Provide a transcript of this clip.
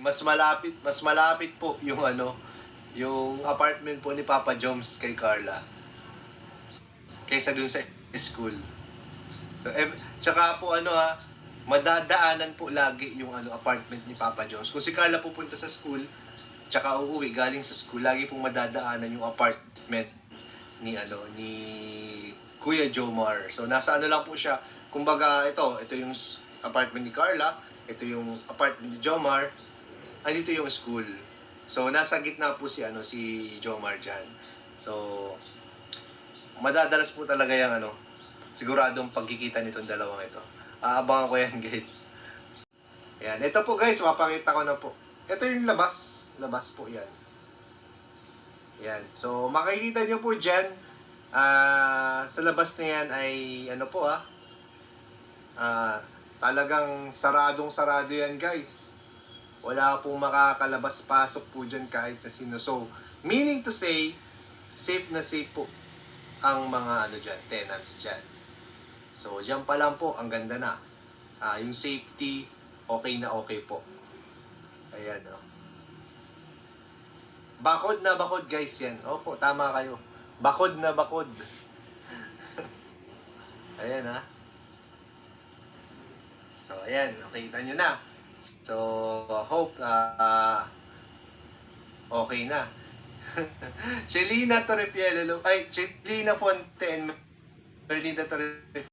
mas malapit, mas malapit po yung ano, yung apartment po ni Papa Joms kay Carla. Kaysa dun sa school. So, eh, tsaka po ano ha, madadaanan po lagi yung ano apartment ni Papa Jones. Kung si Carla pupunta sa school, tsaka uuwi galing sa school, lagi pong madadaanan yung apartment ni ano ni Kuya Jomar. So nasa ano lang po siya. Kumbaga ito, ito yung apartment ni Carla, ito yung apartment ni Jomar, ay dito yung school. So nasa gitna po si ano si Jomar diyan. So madadalas po talaga yung ano siguradong pagkikita nitong dalawang ito. Aabangan ko yan, guys. Ayan. Ito po, guys. Mapakita ko na po. Ito yung labas. Labas po yan. Ayan. So, makikita nyo po dyan. ah, sa labas na yan ay, ano po ah. ah, talagang saradong sarado yan, guys. Wala pong makakalabas-pasok po dyan kahit na sino. So, meaning to say, safe na safe po ang mga ano dyan, tenants dyan. So, dyan pa lang po, ang ganda na. Ah, yung safety, okay na okay po. Ayan, oh. Bakod na bakod, guys, yan. Opo, tama kayo. Bakod na bakod. ayan, ha. So, ayan, nakita nyo na. So, hope, ah, okay na. Chelina Torrepielo, ay, Chelina Fonte and Merlita Torre